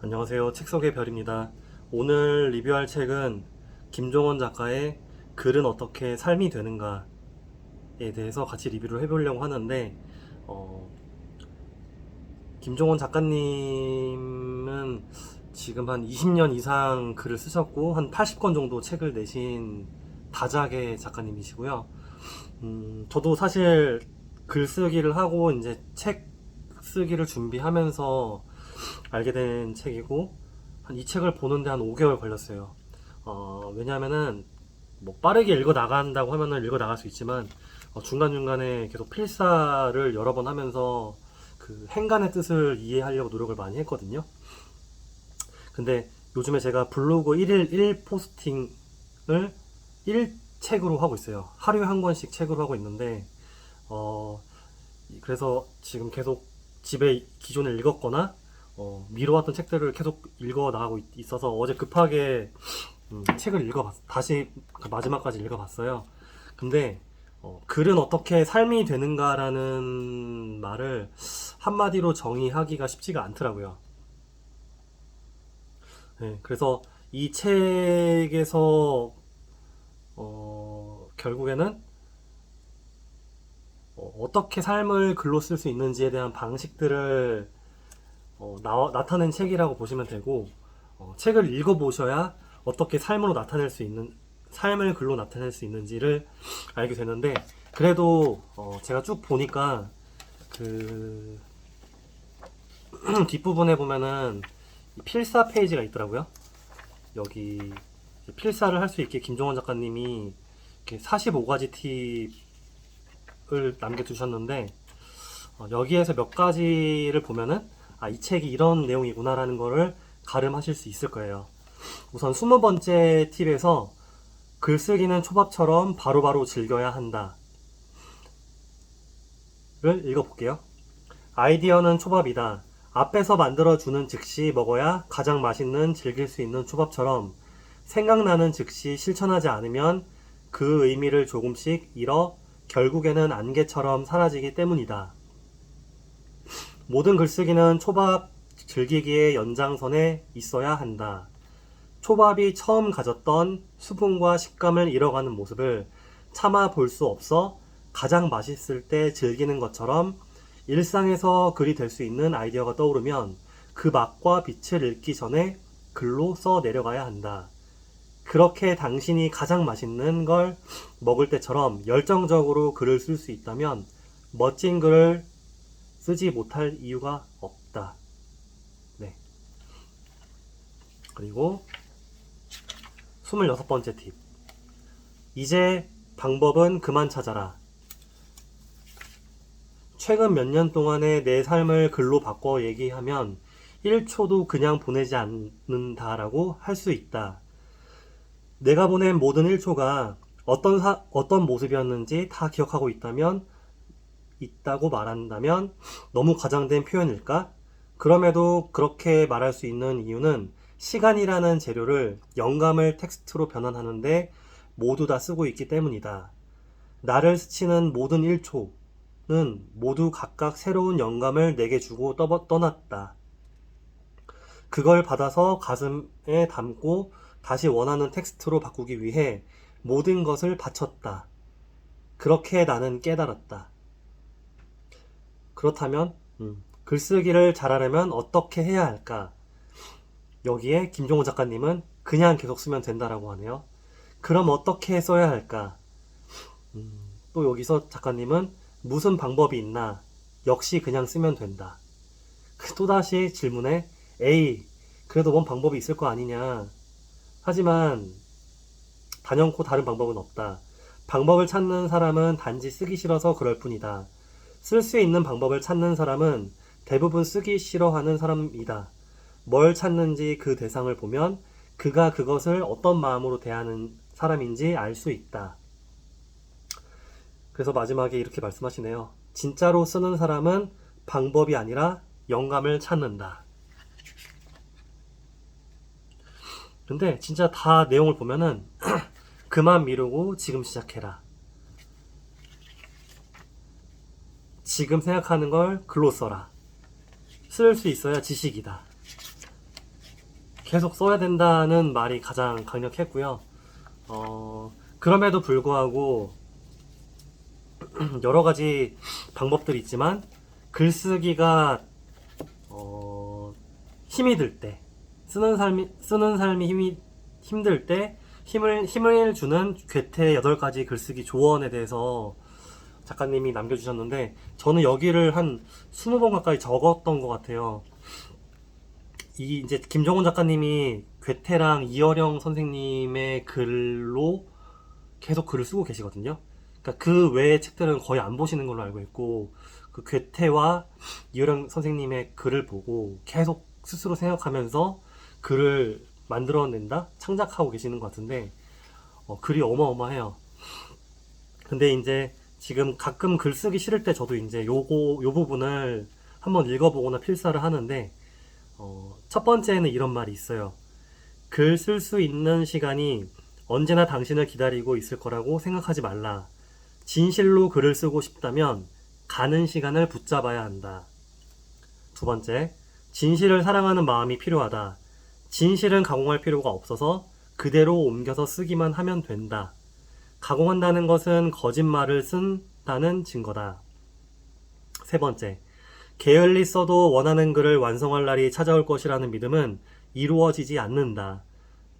안녕하세요. 책 속의 별입니다. 오늘 리뷰할 책은 김종원 작가의 글은 어떻게 삶이 되는가에 대해서 같이 리뷰를 해보려고 하는데, 어, 김종원 작가님은 지금 한 20년 이상 글을 쓰셨고, 한 80권 정도 책을 내신 다작의 작가님이시고요. 음, 저도 사실 글 쓰기를 하고, 이제 책 쓰기를 준비하면서 알게 된 책이고 한 이 책을 보는데 한 5개월 걸렸어요. 어, 왜냐하면은 뭐 빠르게 읽어 나간다고 하면은 읽어 나갈 수 있지만 어, 중간 중간에 계속 필사를 여러 번 하면서 그 행간의 뜻을 이해하려고 노력을 많이 했거든요. 근데 요즘에 제가 블로그 1일 1 포스팅을 1 책으로 하고 있어요. 하루에 한 권씩 책으로 하고 있는데 어, 그래서 지금 계속 집에 기존에 읽었거나 어, 미뤄왔던 책들을 계속 읽어 나가고 있- 있어서 어제 급하게 음, 책을 읽어봤 다시 그 마지막까지 읽어봤어요. 근데 어, 글은 어떻게 삶이 되는가라는 말을 한마디로 정의하기가 쉽지가 않더라고요. 네, 그래서 이 책에서 어, 결국에는 어, 떻게 삶을 글로 쓸 수 있는지에 대한 방식들을 어, 나, 나타낸 책이라고 보시면 되고 어, 책을 읽어보셔야 어떻게 삶으로 나타낼 수 있는 삶을 글로 나타낼 수 있는지를 알게 되는데 그래도 어, 제가 쭉 보니까 그 뒷부분에 보면은 이 필사 페이지가 있더라고요. 여기 필사를 할 수 있게 김종원 작가님이 이렇게 45가지 팁을 남겨두셨는데 어, 여기에서 몇 가지를 보면은 아, 이 책이 이런 내용이구나라는 거를 가름하실 수 있을 거예요. 우선 20번째 팁에서 글쓰기는 초밥처럼 바로 바로 즐겨야 한다. 를 읽어볼게요. 아이디어는 초밥이다. 앞에서 만들어주는 즉시 먹어야 가장 맛있는 즐길 수 있는 초밥처럼 생각나는 즉시 실천하지 않으면 그 의미를 조금씩 잃어 결국에는 안개처럼 사라지기 때문이다. 모든 글쓰기는 초밥 즐기기의 연장선에 있어야 한다. 초밥이 처음 가졌던 수분과 식감을 잃어가는 모습을 차마 볼수 없어 가장 맛있을 때 즐기는 것처럼 일상에서 글이 될 수 있는 아이디어가 떠오르면 그 맛과 빛을 읽기 전에 글로 써 내려가야 한다. 그렇게 당신이 가장 맛있는 걸 먹을 때처럼 열정적으로 글을 쓸 수 있다면 멋진 글을 쓰지 못할 이유가 없다. 네. 그리고 26번째 팁. 이제 방법은 그만 찾아라. 최근 몇 년 동안의 내 삶을 글로 바꿔 얘기하면 1초도 그냥 보내지 않는다라고 할 수 있다. 내가 보낸 모든 1초가 어떤 사, 어떤 모습이었는지 다 기억하고 있다면 있다고 말한다면 너무 과장된 표현일까? 그럼에도 그렇게 말할 수 있는 이유는 시간이라는 재료를 영감을 텍스트로 변환하는데 모두 다 쓰고 있기 때문이다. 나를 스치는 모든 1초는 모두 각각 새로운 영감을 내게 주고 떠, 떠났다. 그걸 받아서 가슴에 담고 다시 원하는 텍스트로 바꾸기 위해 모든 것을 바쳤다. 그렇게 나는 깨달았다. 그렇다면 음, 글쓰기를 잘하려면 어떻게 해야 할까? 여기에 김종호 작가님은 그냥 계속 쓰면 된다라고 하네요. 그럼 어떻게 써야 할까? 음, 또 여기서 작가님은 무슨 방법이 있나? 역시 그냥 쓰면 된다. 그 또다시 질문에 에이, 그래도 뭔 방법이 있을 거 아니냐? 하지만 단연코 다른 방법은 없다. 방법을 찾는 사람은 단지 쓰기 싫어서 그럴 뿐이다. 쓸 수 있는 방법을 찾는 사람은 대부분 쓰기 싫어하는 사람이다. 뭘 찾는지 그 대상을 보면 그가 그것을 어떤 마음으로 대하는 사람인지 알 수 있다. 그래서 마지막에 이렇게 말씀하시네요. 진짜로 쓰는 사람은 방법이 아니라 영감을 찾는다. 근데 진짜 다 내용을 보면은 그만 미루고 지금 시작해라. 지금 생각하는 걸 글로 써라. 쓸 수 있어야 지식이다. 계속 써야 된다는 말이 가장 강력했고요. 어, 그럼에도 불구하고 여러 가지 방법들이 있지만 글쓰기가 어, 힘이 들 때, 쓰는 삶이 쓰는 삶이 힘이 힘들 때 힘을 힘을 주는 괴테 8가지 글쓰기 조언에 대해서 작가님이 남겨주셨는데 저는 여기를 한 20번 가까이 적었던 것 같아요. 이 이제 김정훈 작가님이 괴테랑 이어령 선생님의 글로 계속 글을 쓰고 계시거든요. 그러니까 그 외의 책들은 거의 안 보시는 걸로 알고 있고 그 괴테와 이어령 선생님의 글을 보고 계속 스스로 생각하면서 글을 만들어낸다, 창작하고 계시는 것 같은데 어, 글이 어마어마해요. 근데 이제 지금 가끔 글 쓰기 싫을 때 저도 이제 요거 요 부분을 한번 읽어보거나 필사를 하는데 어, 첫 번째는 이런 말이 있어요. 글 쓸 수 있는 시간이 언제나 당신을 기다리고 있을 거라고 생각하지 말라. 진실로 글을 쓰고 싶다면 가는 시간을 붙잡아야 한다. 두 번째, 진실을 사랑하는 마음이 필요하다. 진실은 가공할 필요가 없어서 그대로 옮겨서 쓰기만 하면 된다. 가공한다는 것은 거짓말을 쓴다는 증거다. 세 번째, 게을리 써도 원하는 글을 완성할 날이 찾아올 것이라는 믿음은 이루어지지 않는다.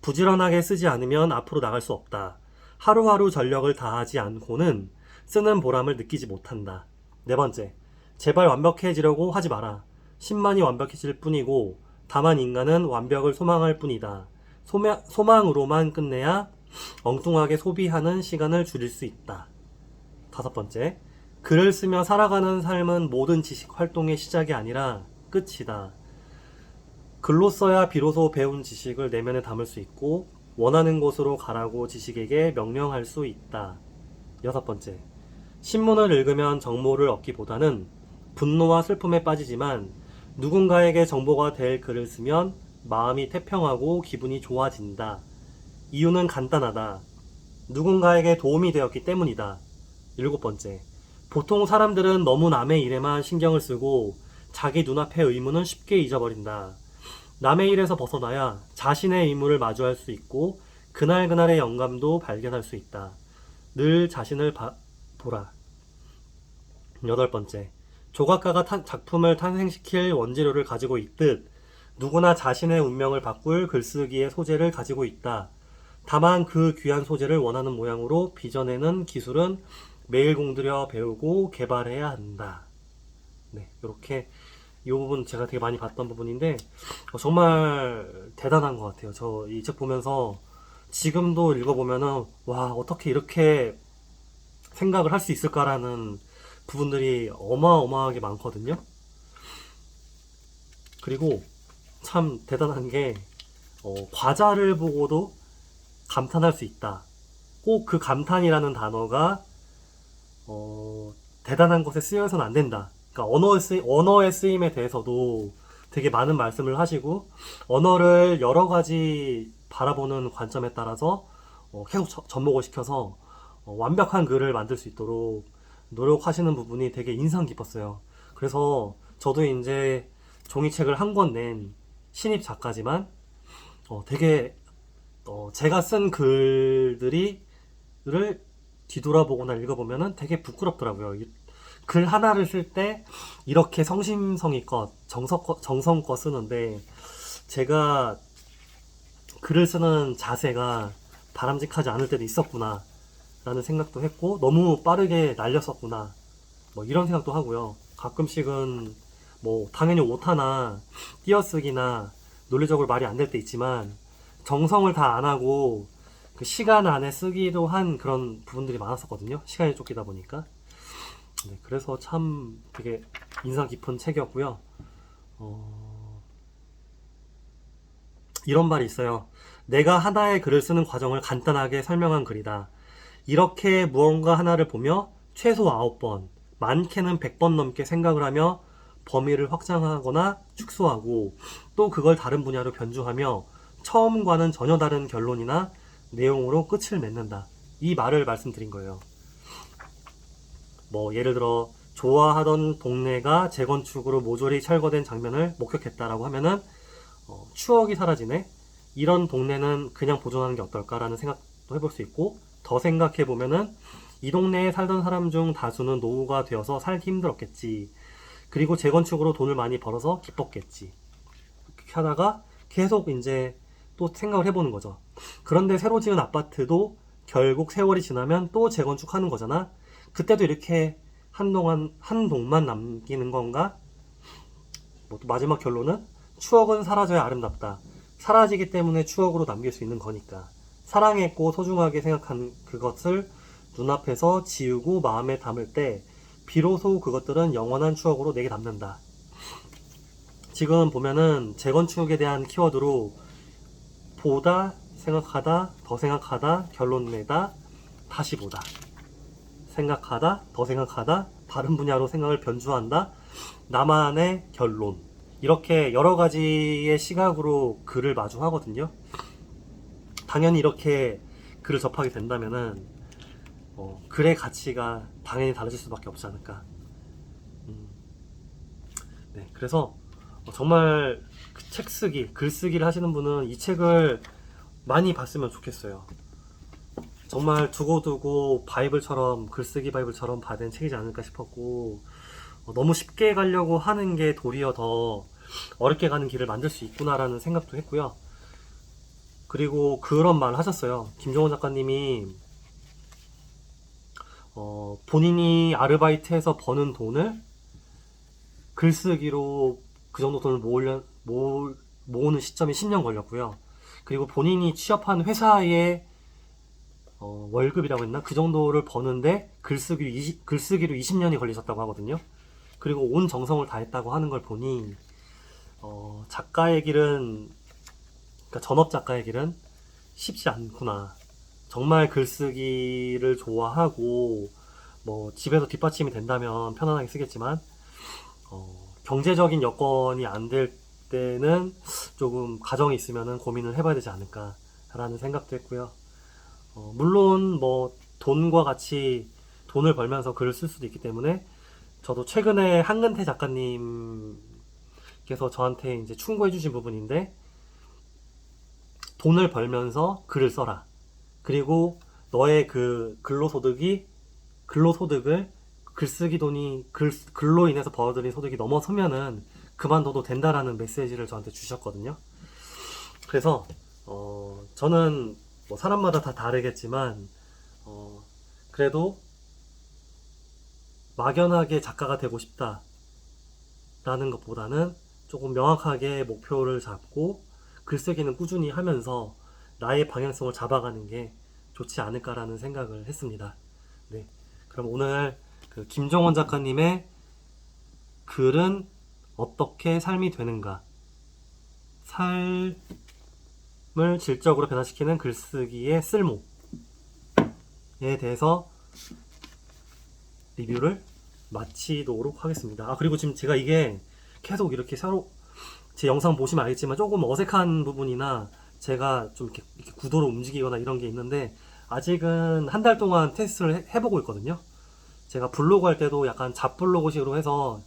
부지런하게 쓰지 않으면 앞으로 나갈 수 없다. 하루하루 전력을 다하지 않고는 쓰는 보람을 느끼지 못한다. 네 번째, 제발 완벽해지려고 하지 마라. 10만이 완벽해질 뿐이고, 다만 인간은 완벽을 소망할 뿐이다. 소마, 소망으로만 끝내야 엉뚱하게 소비하는 시간을 줄일 수 있다. 다섯 번째, 글을 쓰며 살아가는 삶은 모든 지식 활동의 시작이 아니라 끝이다. 글로 써야 비로소 배운 지식을 내면에 담을 수 있고 원하는 곳으로 가라고 지식에게 명령할 수 있다. 여섯 번째, 신문을 읽으면 정보를 얻기보다는 분노와 슬픔에 빠지지만 누군가에게 정보가 될 글을 쓰면 마음이 태평하고 기분이 좋아진다. 이유는 간단하다. 누군가에게 도움이 되었기 때문이다. 일곱 번째, 보통 사람들은 너무 남의 일에만 신경을 쓰고 자기 눈앞의 의무는 쉽게 잊어버린다. 남의 일에서 벗어나야 자신의 의무를 마주할 수 있고 그날그날의 영감도 발견할 수 있다. 늘 자신을 바- 보라. 여덟 번째, 조각가가 탄- 작품을 탄생시킬 원재료를 가지고 있듯 누구나 자신의 운명을 바꿀 글쓰기의 소재를 가지고 있다. 다만 그 귀한 소재를 원하는 모양으로 빚어내는 기술은 매일 공들여 배우고 개발해야 한다. 네, 이렇게 이 부분 제가 되게 많이 봤던 부분인데 어, 정말 대단한 것 같아요. 저 이 책 보면서 지금도 읽어보면은 와 어떻게 이렇게 생각을 할 수 있을까라는 부분들이 어마어마하게 많거든요. 그리고 참 대단한 게 어, 과자를 보고도 감탄할 수 있다. 꼭 그 감탄이라는 단어가 어, 대단한 것에 쓰여서는 안 된다. 그러니까 언어의, 쓰, 언어의 쓰임에 대해서도 되게 많은 말씀을 하시고 언어를 여러 가지 바라보는 관점에 따라서 어, 계속 저- 접목을 시켜서 어, 완벽한 글을 만들 수 있도록 노력하시는 부분이 되게 인상 깊었어요. 그래서 저도 이제 종이책을 한 권 낸 신입 작가지만 어, 되게 어, 제가 쓴 글들이 를 뒤돌아보거나 읽어보면은 되게 부끄럽더라고요. 이- 글 하나를 쓸 때 이렇게 성심성의껏 정성껏, 정성껏 쓰는데 제가 글을 쓰는 자세가 바람직하지 않을 때도 있었구나 라는 생각도 했고 너무 빠르게 날렸었구나 뭐 이런 생각도 하고요. 가끔씩은 뭐 당연히 오타나 띄어쓰기나 논리적으로 말이 안 될 때 있지만 정성을 다 안 하고 그 시간 안에 쓰기도 한 그런 부분들이 많았었거든요. 시간이 쫓기다 보니까. 네, 그래서 참 되게 인상 깊은 책이었고요. 어, 이런 말이 있어요. 내가 하나의 글을 쓰는 과정을 간단하게 설명한 글이다. 이렇게 무언가 하나를 보며 최소 9번, 많게는 100번 넘게 생각을 하며 범위를 확장하거나 축소하고 또 그걸 다른 분야로 변주하며 처음과는 전혀 다른 결론이나 내용으로 끝을 맺는다. 이 말을 말씀드린 거예요. 뭐 예를 들어 좋아하던 동네가 재건축으로 모조리 철거된 장면을 목격했다라고 하면은 어, 추억이 사라지네. 이런 동네는 그냥 보존하는 게 어떨까라는 생각도 해볼 수 있고 더 생각해 보면은 이 동네에 살던 사람 중 다수는 노후가 되어서 살기 힘들었겠지. 그리고 재건축으로 돈을 많이 벌어서 기뻤겠지. 이렇게 하다가 계속 이제 또 생각을 해보는 거죠. 그런데 새로 지은 아파트도 결국 세월이 지나면 또 재건축하는 거잖아. 그때도 이렇게 한동안 한 동만 남기는 건가? 뭐또 마지막 결론은 추억은 사라져야 아름답다. 사라지기 때문에 추억으로 남길 수 있는 거니까. 사랑했고 소중하게 생각한 그것을 눈앞에서 지우고 마음에 담을 때 비로소 그것들은 영원한 추억으로 내게 남는다. 지금 보면은 재건축에 대한 키워드로 보다, 생각하다, 더 생각하다, 결론 내다, 다시 보다. 생각하다, 더 생각하다, 다른 분야로 생각을 변주한다, 나만의 결론. 이렇게 여러 가지의 시각으로 글을 마주하거든요. 당연히 이렇게 글을 접하게 된다면은, 어, 글의 가치가 당연히 달라질 수밖에 없지 않을까. 음, 네, 그래서 어, 정말 그 책 쓰기, 글 쓰기를 하시는 분은 이 책을 많이 봤으면 좋겠어요. 정말 두고두고 바이블처럼 글쓰기 바이블처럼 받은 책이지 않을까 싶었고 어, 너무 쉽게 가려고 하는 게 도리어 더 어렵게 가는 길을 만들 수 있구나라는 생각도 했고요. 그리고 그런 말을 하셨어요. 김종원 작가님이 어, 본인이 아르바이트해서 버는 돈을 글쓰기로 그 정도 돈을 모으려, 모, 모으는 시점이 10년 걸렸고요. 그리고 본인이 취업한 회사의 어, 월급이라고 했나? 그 정도를 버는데 글쓰기 20, 글쓰기로 20년이 걸리셨다고 하거든요. 그리고 온 정성을 다했다고 하는 걸 보니 어, 작가의 길은 그러니까 전업 작가의 길은 쉽지 않구나. 정말 글쓰기를 좋아하고 뭐 집에서 뒷받침이 된다면 편안하게 쓰겠지만 어, 경제적인 여건이 안 될 때는 조금 가정이 있으면은 고민을 해봐야 되지 않을까라는 생각도 했고요. 어, 물론 뭐 돈과 같이 돈을 벌면서 글을 쓸 수도 있기 때문에 저도 최근에 한근태 작가님께서 저한테 이제 충고해 주신 부분인데 돈을 벌면서 글을 써라. 그리고 너의 그 근로소득이 근로소득을 글쓰기 돈이 글, 글로 인해서 벌어들인 소득이 넘어서면은 그만둬도 된다라는 메시지를 저한테 주셨거든요. 그래서 어, 저는 뭐 사람마다 다 다르겠지만 어, 그래도 막연하게 작가가 되고 싶다 라는 것보다는 조금 명확하게 목표를 잡고 글쓰기는 꾸준히 하면서 나의 방향성을 잡아가는 게 좋지 않을까라는 생각을 했습니다. 네. 그럼 오늘 그 김정원 작가님의 글은 어떻게 삶이 되는가? 삶을 질적으로 변화시키는 글쓰기의 쓸모에 대해서 리뷰를 마치도록 하겠습니다. 아, 그리고 지금 제가 이게 계속 이렇게 새로 제 영상 보시면 알겠지만 조금 어색한 부분이나 제가 좀 이렇게, 이렇게 구도로 움직이거나 이런 게 있는데 아직은 한 달 동안 테스트를 해- 해보고 있거든요. 제가 블로그 할 때도 약간 잡블로그식으로 해서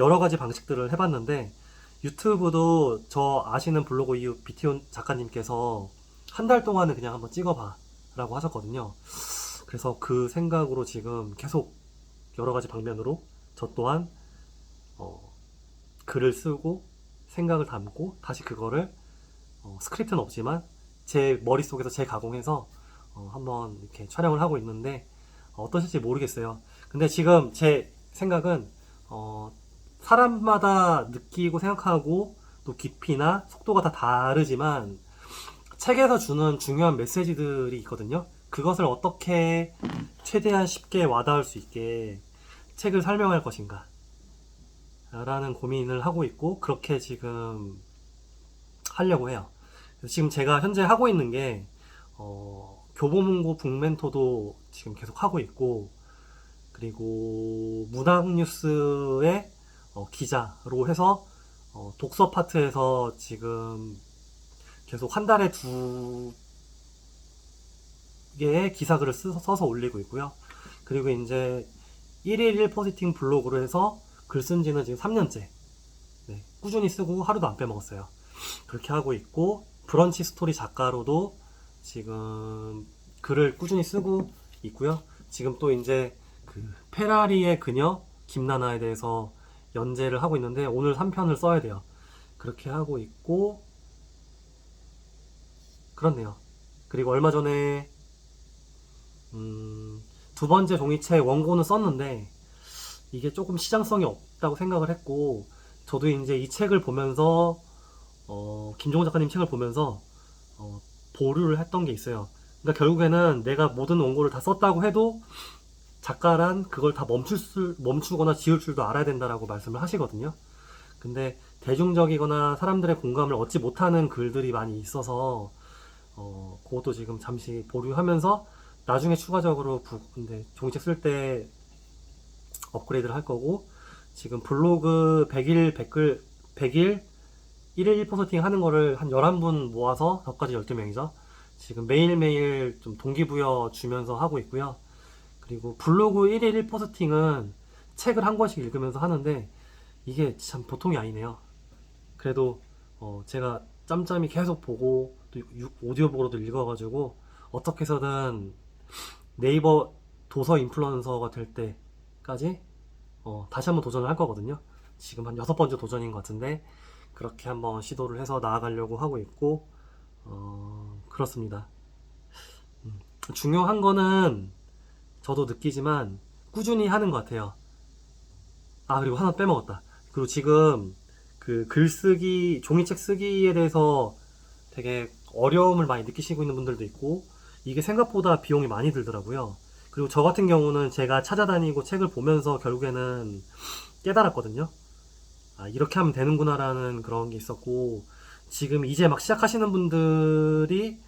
여러 가지 방식들을 해봤는데 유튜브도 저 아시는 블로그 이후 비티온 작가님께서 한 달 동안은 그냥 한번 찍어봐 라고 하셨거든요. 그래서 그 생각으로 지금 계속 여러 가지 방면으로 저 또한 어, 글을 쓰고 생각을 담고 다시 그거를 어, 스크립트는 없지만 제 머릿속에서 재가공해서 어, 한번 이렇게 촬영을 하고 있는데 어, 어떠실지 모르겠어요. 근데 지금 제 생각은 어, 사람마다 느끼고 생각하고 또 깊이나 속도가 다 다르지만 책에서 주는 중요한 메시지들이 있거든요. 그것을 어떻게 최대한 쉽게 와닿을 수 있게 책을 설명할 것인가 라는 고민을 하고 있고 그렇게 지금 하려고 해요. 지금 제가 현재 하고 있는 게 어, 교보문고 북멘토도 지금 계속 하고 있고 그리고 문학뉴스의 어, 기자로 해서 어, 독서 파트에서 지금 계속 한 달에 두 개의 기사 글을 쓰- 써서 올리고 있고요. 그리고 이제 1일 1포지팅 블로그로 해서 글 쓴 지는 지금 3년째. 네, 꾸준히 쓰고 하루도 안 빼먹었어요. 그렇게 하고 있고, 브런치 스토리 작가로도 지금 글을 꾸준히 쓰고 있고요. 지금 또 이제 그 페라리의 그녀 김나나에 대해서 연재를 하고 있는데 오늘 3편을 써야 돼요. 그렇게 하고 있고 그렇네요. 그리고 얼마 전에 음, 두 번째 종이책 원고는 썼는데 이게 조금 시장성이 없다고 생각을 했고 저도 이제 이 책을 보면서 어, 김종호 작가님 책을 보면서 어, 보류를 했던 게 있어요. 그러니까 결국에는 내가 모든 원고를 다 썼다고 해도 작가란 그걸 다 멈출 수, 멈추거나 지울 줄도 알아야 된다라고 말씀을 하시거든요. 근데 대중적이거나 사람들의 공감을 얻지 못하는 글들이 많이 있어서 어, 그것도 지금 잠시 보류하면서 나중에 추가적으로 부, 근데 종이책 쓸 때 업그레이드를 할 거고 지금 블로그 100일 댓글 100일 1일 1포스팅 하는 거를 한 11분 모아서 저까지 12명이죠. 지금 매일매일 좀 동기부여 주면서 하고 있고요. 그리고 블로그 1일 1포스팅은 책을 한 권씩 읽으면서 하는데 이게 참 보통이 아니네요. 그래도 어, 제가 짬짬이 계속 보고 또 유- 오디오북으로도 읽어가지고 어떻게 해서든 네이버 도서 인플루언서가 될 때까지 어, 다시 한번 도전을 할 거거든요. 지금 한 여섯 번째 도전인 것 같은데 그렇게 한번 시도를 해서 나아가려고 하고 있고 어, 그렇습니다. 음, 중요한 거는 저도 느끼지만 꾸준히 하는 것 같아요. 아 그리고 하나 빼먹었다. 그리고 지금 그 글쓰기 종이책 쓰기에 대해서 되게 어려움을 많이 느끼시고 있는 분들도 있고 이게 생각보다 비용이 많이 들더라고요. 그리고 저 같은 경우는 제가 찾아다니고 책을 보면서 결국에는 깨달았거든요. 아, 이렇게 하면 되는구나라는 그런 게 있었고, 지금 이제 막 시작하시는 분들이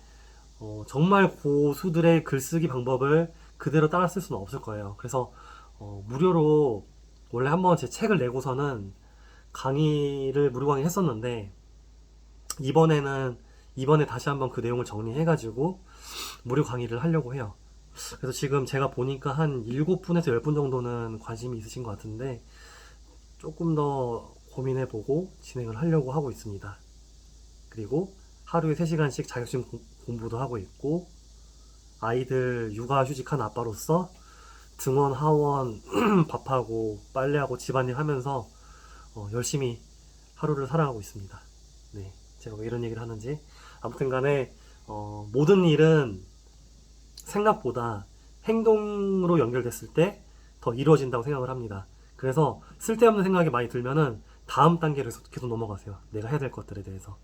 어, 정말 고수들의 글쓰기 방법을 그대로 따라 쓸 수는 없을 거예요. 그래서 어, 무료로 원래 한번 제 책을 내고서는 강의를 무료 강의 했었는데 이번에는 이번에 다시 한번 그 내용을 정리해가지고 무료 강의를 하려고 해요. 그래서 지금 제가 보니까 한 7분에서 10분 정도는 관심이 있으신 것 같은데 조금 더 고민해보고 진행을 하려고 하고 있습니다. 그리고 하루에 3시간씩 자격증 공- 공부도 하고 있고 아이들 육아 휴직한 아빠로서 등원, 하원, 밥하고 빨래하고 집안일 하면서 어, 열심히 하루를 살아가고 있습니다. 네, 제가 왜 이런 얘기를 하는지 아무튼 간에 어, 모든 일은 생각보다 행동으로 연결됐을 때 더 이루어진다고 생각을 합니다. 그래서 쓸데없는 생각이 많이 들면은 다음 계속- 계속 넘어가세요. 내가 해야 될 것들에 대해서.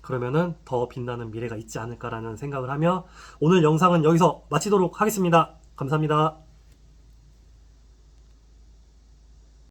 그러면은 더 빛나는 미래가 있지 않을까라는 생각을 하며 오늘 영상은 여기서 마치도록 하겠습니다. 감사합니다.